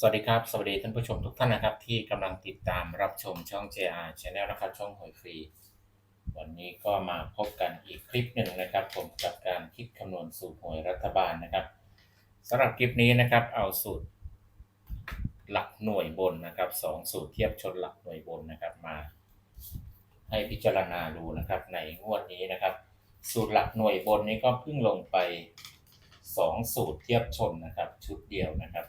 สวัสดีครับ สวัสดีท่านผู้ชมทุกท่านนะครับ ที่กำลังติดตามรับชมช่อง JR Channel นะครับ ช่องหวยฟรี วันนี้ก็มาพบกันอีกคลิปหนึ่งนะครับ ผมกับการคิดคำนวณสูตรหวยรัฐบาลนะครับสำหรับคลิปนี้นะครับ เอาสูตรหลักหน่วยบนนะครับสองสูตรเทียบชนหลักหน่วยบนนะครับมา ให้พิจารณาดูนะครับ ในงวดนี้นะครับ สูตรหลักหน่วยบนนี้ก็เพิ่งลงไปสองสูตรเทียบชนนะครับ ชุดเดียวนะครับ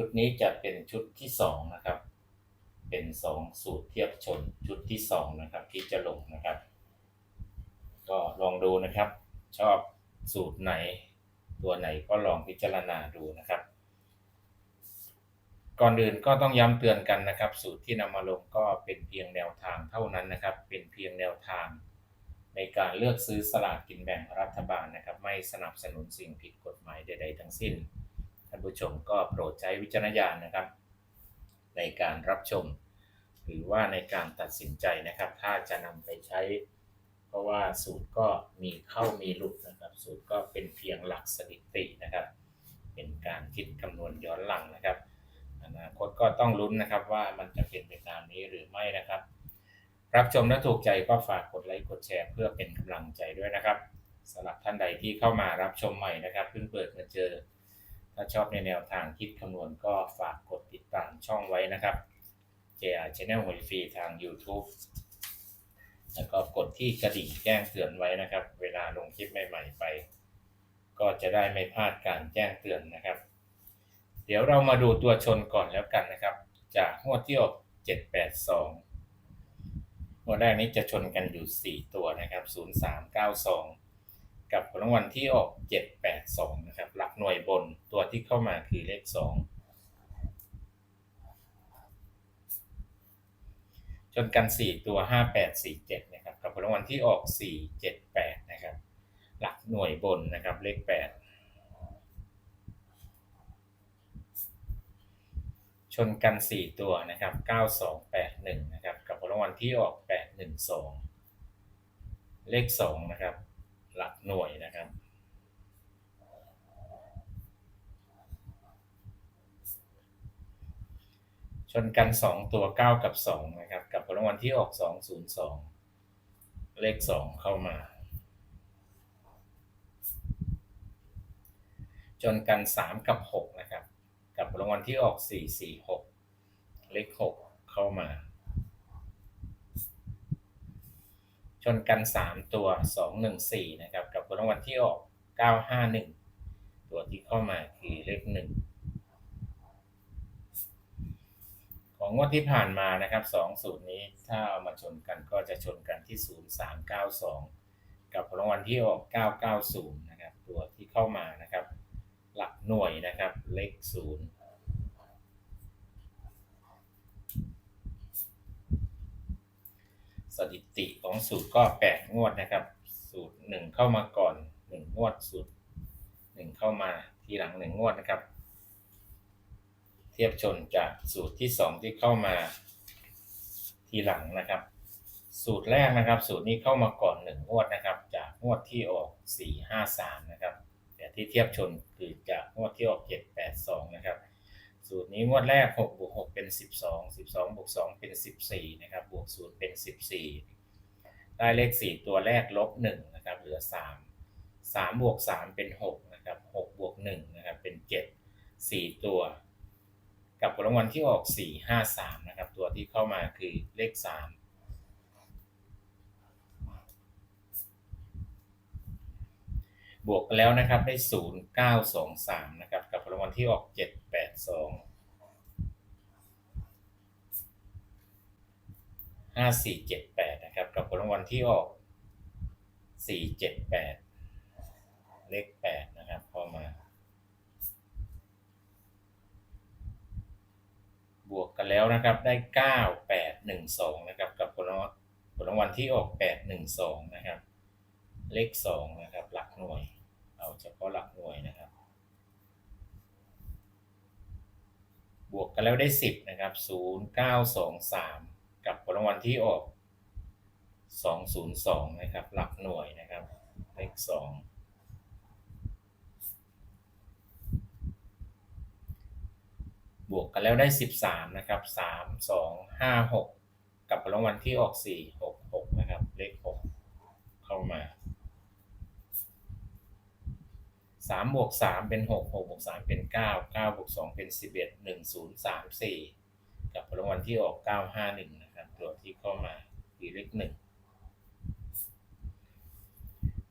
ชุดนี้จะเป็นชุดที่สองนะครับ เป็นสองสูตรเทียบชนชุดที่สองนะครับที่จะลงนะครับ ก็ลองดูนะครับ ชอบสูตรไหน ตัวไหนก็ลองพิจารณาดูนะครับ ก่อนอื่นก็ต้องย้ำเตือนกันนะครับ สูตรที่นำมาลงก็เป็นเพียงแนวทางเท่านั้นนะครับ เป็นเพียงแนวทางในการเลือกซื้อสลากกินแบ่งรัฐบาลนะครับ ไม่สนับสนุนสิ่งผิดกฎหมายใด ๆ ทั้งสิ้น ท่านผู้ชมก็โปรดใช้วิจารณญาณนะครับ ในการรับชม หรือว่าในการตัดสินใจนะครับ ถ้าจะนำไปใช้ เพราะว่าสูตรก็มีเข้ามีหลุดนะครับ สูตรก็เป็นเพียงหลักสถิตินะครับ เป็นการคิดคำนวณย้อนหลังนะครับอนาคตก็ต้องลุ้นนะครับว่ามันจะเป็นไปตามนี้หรือไม่นะครับ รับชมและถูกใจก็ฝากกดไลค์กดแชร์เพื่อเป็นกำลังใจด้วยนะครับสำหรับท่านใดที่เข้ามารับชมใหม่นะครับ เพิ่งเปิดมาเจอ ถ้าชอบในแนวทางคิดคำนวณก็ฝากกดติดตามช่องไว้นะครับ JR Channel หวยฟรีทาง YouTube แล้วก็กดที่กระดิ่งแจ้งเตือนไว้นะครับ เวลาลงคลิปใหม่ๆไป ก็จะได้ไม่พลาดการแจ้งเตือนนะครับ เดี๋ยวเรามาดูตัวชนก่อนแล้วกันนะครับ จากงวดที่ออก782งวดแรกนี้จะชนกันอยู่ 4 ตัวนะครับ 0392 กับผลรางวัลที่ออก 782 นะครับ หลักหน่วยบนตัวที่เข้ามาคือเลข 2 ชนกัน 4 ตัว 5847 นะครับ กับผลรางวัลที่ออก 478 นะครับ หลักหน่วยบนนะครับ เลข 8 ชนกัน 4 ตัวนะครับ 9281 นะครับ กับผลรางวัลที่ออก 812 เลข 2 นะครับ หลักหน่วยนะครับ ชนกัน 2 ตัว 9 กับ 2 นะครับ กับผลรางวัลที่ออก 202 เลข 2 เข้ามาจนกัน 3 กับ 6 นะครับ กับผลรางวัลที่ออก 446 เลข 6 เข้ามา ชนกัน 3 ตัว 214 นะครับ กับผลรางวัลที่ออก 951 ตัวที่เข้ามาคือเลข 1 ของงวดที่ผ่านมานะครับ2สูตรนี้ถ้าเอามาชนกันก็จะชนกันที่ 0392 กับผลรางวัลที่ออก 990 นะครับ ตัวที่เข้ามานะครับ หลักหน่วยนะครับเลข0 สถิติของสูตรก็8งวดนะครับ สูตร1เข้ามาก่อน1งวดสูตร1เข้ามาทีหลัง1งวดนะครับ เทียบชนจากสูตรที่2ที่เข้ามาทีหลังนะครับ สูตรแรกนะครับ สูตรนี้เข้ามาก่อน1งวดนะครับ จากงวดที่ออก4 5 3นะครับแต่ที่เทียบชนคือจากงวดที่ออก7 8 2นะครับ สูตรนี้งวดแรก6บวก6เป็น 12 12บวก2เป็น 14นะครับบวก0เป็น 14 ได้เลข 4 ตัวแรกลบ1นะครับเหลือ 3 3บวก3เป็น6นะครับ6บวก1นะครับเป็น 7 4 ตัว กับผลรางวัลที่ออก4 5 3นะครับตัวที่เข้ามาคือเลข 3บวกแล้วนะครับได้ 0 9 2 3 นะครับ กับผลรางวัลที่ออก 7 8 2 5 4 7 8นะครับกับผลรางวัลที่ออก4 7 8เลข8นะครับเข้ามา บวกกันแล้วนะครับได้9 8 1 2นะครับกับผลรางวัลผลรางวัลที่ออก8 1 2นะครับ เลข2นะครับ หลักหน่วย เอาเฉพาะหลักหน่วยนะครับ บวกกันแล้วได้10นะครับ0 9 2 3กัับผลรางวัลที่ออก202นะครับ หลักหน่วยนะครับ เลข2วกกันแล้วได้สิบสามนะครับสามสองห้าหกกับรางวัลที่ออกสี่หกหกนะครับ เลขหกเข้ามาสามบวกสามเป็นหกหกบวกสามเป็นเก้าเก้าบวกสองเป็นสิบเอ็ดหนึ่งศูนย์สามสี่กับรางวัลที่ออกเก้าห้า หนึ่งนะครับตัวที่เข้ามาคือเลขหนึ่ง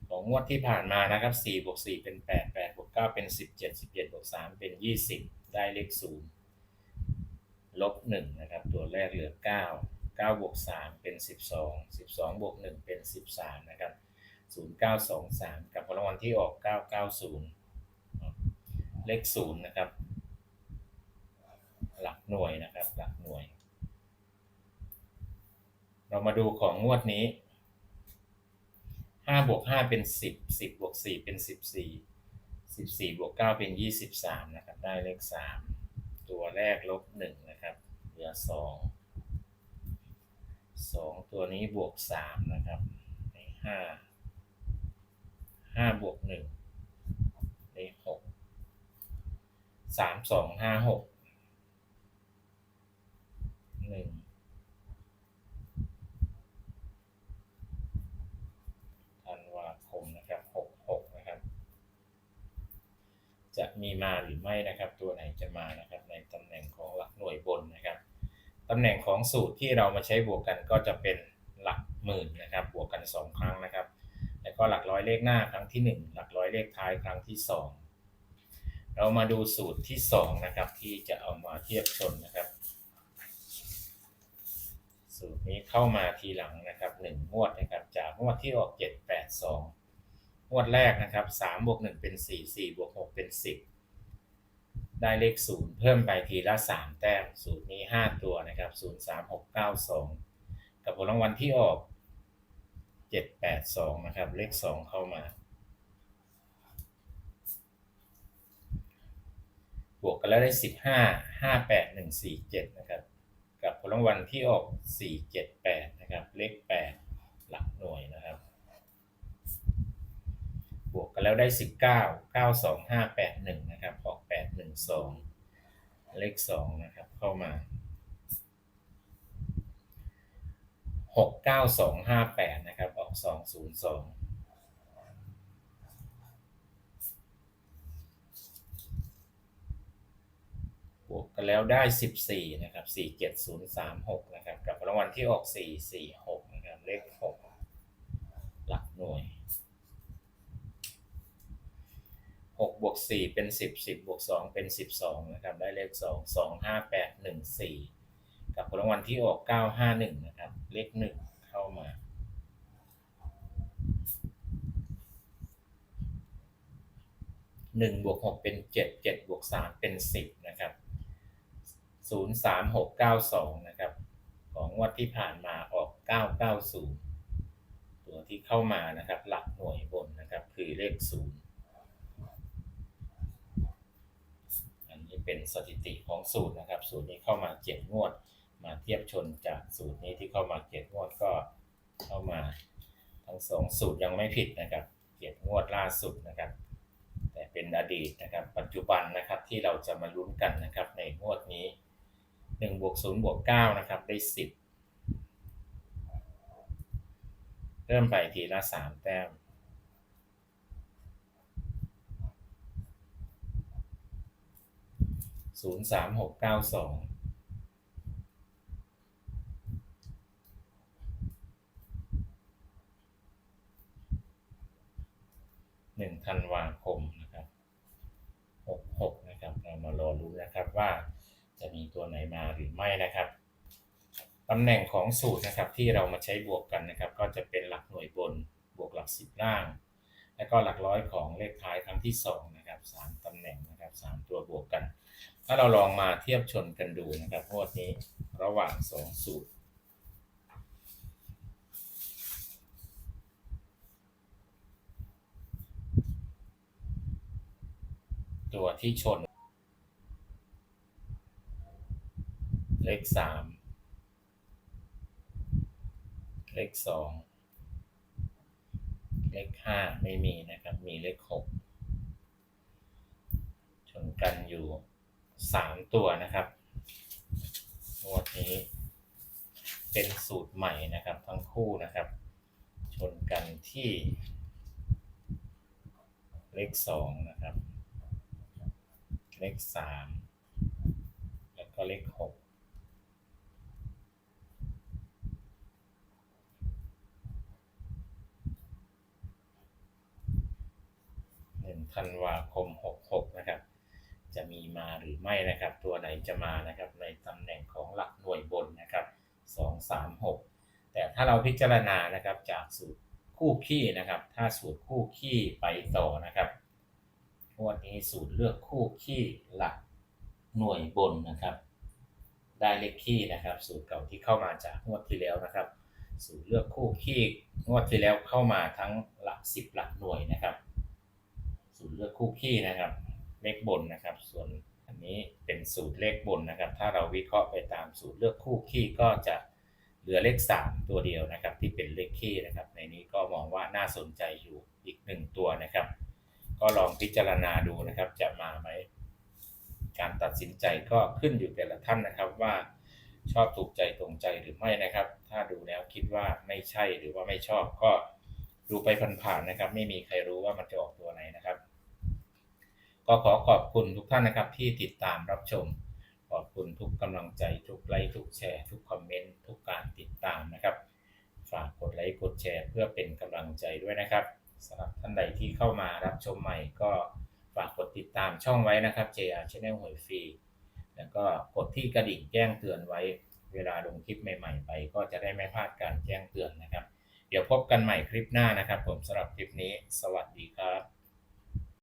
ของงวดที่ผ่านมานะครับ4บวก4เป็น 8 8บวก9เป็น 17 17บวก3เป็น 20 ได้เลข0ลบ1นะครับ ตัวแรกเหลือ 9 9บวก3เป็น 12 12บวก1เป็น 13 นะครับ 0923 กับรางวัลที่ออก 990 เลข0นะครับ หลักหน่วยนะครับ หลักหน่วย เรามาดูของงวดนี้ห้าบวกห้าเป็นสิบสิบบวกสี่เป็นสิบสี่สิบสี่บวกเก้าเป็นยี่สิบสามนะครับ ได้เลขสามตัวแรกลบหนึ่งนะครับ เหลือสองสองตัวนี้บวกสามนะครับได้ห้าห้าบวกหนึ่งได้หกสามสองห้าหกหนึ่ง ธันวาคมนะครับ66นะครับ จะ มีมาหรือไม่นะครับ ตัวไหนจะมานะครับ ในตำแหน่งของหลักหน่วยบนนะครับตำแหน่งของสูตรที่เรามาใช้บวกกันก็จะเป็นหลักหมื่นนะครับ บวกกัน 2 ครั้งนะครับ แล้วก็หลักร้อยเลขหน้าครั้งที่ 1 หลักร้อยเลขท้ายครั้งที่ 2 เรามาดูสูตรที่2นะครับที่จะเอามาเทียบชนนะครับ สูตรนี้เข้ามาทีหลังนะครับหนึ่งงวดนะครับ จากงวดที่ออกเจ็ดแปดสอ งวดแรกนะครับสามบวกหนึ่งเป็นสี่สี่บวกหกเป็นสิบได้เลขศูนย์เพิ่มไปทีละสามแต้มสูตรนี้ห้าตัวนะครับศูนย์สามหกเก้าสองกับผลรางวัลที่ออกเจ็ดแปดสองนะครับ เลขสองเข้ามา บวกกันแล้วได้สิบห้าห้าแปดหนึ่งสี่เจ็ดนะครับ กับผลรางวัลที่ออก 478 นะครับ เลข 8 หลักหน่วยนะครับ วกกันแล้วได้ 19 92581 นะครับ ออก 812 เลข 2 นะครับ เข้ามา 69258 นะครับ ออก 202บวกกันแล้วได้ 14 นะครับ 47036 นะครับ กับรางวัลที่ออก 446 นะครับ เลข 6 หลักหน่วย 6บวก4เป็น10 10บวก2เป็น12นะครับ ได้เลข2 2 5 8 1 4กับรางวัลที่ออก951นะครับ เลข1เข้ามา1บวก6เป็น7 7บวก3เป็น10นะครับศูนย์สามหกเก้าสองนะครับ ของงวดที่ผ่านมาออกเก้าเก้าศูนย์ตัวที่เข้ามานะครับ หลักหน่วยบนนะครับ คือเลขศูนย์อันนี้ เป็นสถิติของสูตรนะครับ สูตรนี้เข้ามาเจ็ดงวด มาเทียบชนจากสูตรนี้ที่เข้ามาเจ็ดงวดก็เข้ามาทั้งสองสูตรยังไม่ผิดนะครับเจ็ดงวดล่าสุดนะครับ แต่เป็นอดีตนะครับ ปัจจุบันนะครับที่เราจะมาลุ้นกันนะครับ ในงวดนี้หนึ่งบวกศูนย์บวกเก้านะครับได้สิบเริ่มไปทีละสามแต้ม ศูนย์สามหกเก้าสองหนึ่งธันวาคมนะครับหกหกนะครับ เรามารอรู้นะครับว่าจะมีตัวไหนมาหรือไม่นะครับตำแหน่งของสูตรนะครับที่เรามาใช้บวกกันนะครับ ก็จะเป็นหลักหน่วยบนบวกหลักสิบล่าง แล้วก็หลักร้อยของเลขท้ายครั้งที่สองนะครับสามตำแหน่งนะครับสามตัวบวกกัน ถ้าเราลองมาเทียบชนกันดูนะครับงวดนี้ระหว่างสองสูตร ตัวที่ชน เลขสามเลขสองเลขห้าไม่มีนะครับ มีเลขหกชนกันอยู่ สามตัวนะครับงวดนี้ เป็นสูตรใหม่นะครับ ทั้งคู่นะครับ ชนกันที่เลขสองนะครับ เลขสามแล้วก็เลขหกหนึ่งธันวาคมหกหกนะครับ จะมีมาหรือ ไม่นะครับ ตัวไหนจะมานะครับในตำแหน่งของหลักหน่วยบนนะครับสองสามหกแต่ถ้าเราพิจารณานะครับจากสูตรคู่ขี้นะครับ ถ้าสูตรคู่ขี้ไปต่อนะครับงวดนี้สูตรเลือกคู่ขี้หลักหน่วยบนนะครับ ได้เลขขี้นะครับ สูตรเก่าที่เข้ามาจากงวดที่แล้วนะครับ สูตรเลือกคู่ขี้งวดที่แล้วเข้ามาทั้งหลักสิบหลักหน่วยนะครับ สูตรเลือกคู่ขี้นะครับ เลขบนนะครับ ส่วน นี้เป็นสูตรเลขบนนะครับ ถ้าเราวิเคราะห์ไปตามสูตรเลือกคู่ขี้ก็จะเหลือเลข 3 ตัวเดียวนะครับ ที่เป็นเลขขี้นะครับ ในนี้ก็มองว่าน่าสนใจอยู่อีกหนึ่งตัวนะครับ ก็ลองพิจารณาดูนะครับ จะมาไหมการตัดสินใจก็ขึ้นอยู่แต่ละท่านนะครับว่าชอบถูกใจตรงใจหรือไม่นะครับ ถ้าดูแล้วคิดว่าไม่ใช่หรือว่าไม่ชอบก็ดูไปผ่านๆนะครับ ไม่มีใครรู้ว่ามันจะออกตัวไหนนะครับ ก็ขอขอบคุณทุกท่านนะครับที่ติดตามรับชม ขอบคุณทุกกำลังใจทุกไลค์ทุกแชร์ทุกคอมเมนต์ทุกการติดตามนะครับ ฝากกดไลค์กดแชร์เพื่อเป็นกำลังใจด้วยนะครับสำหรับท่านใดที่เข้ามารับชมใหม่ก็ฝากกดติดตามช่องไว้นะครับ JR Channel หวยฟรีแล้วก็กดที่กระดิ่งแจ้งเตือนไว้ เวลาลงคลิปใหม่ ๆ ไป ก็จะได้ไม่พลาดการแจ้งเตือนนะครับ เดี๋ยวพบกันใหม่คลิปหน้านะครับ ผมสำหรับคลิปนี้ สวัสดีครับ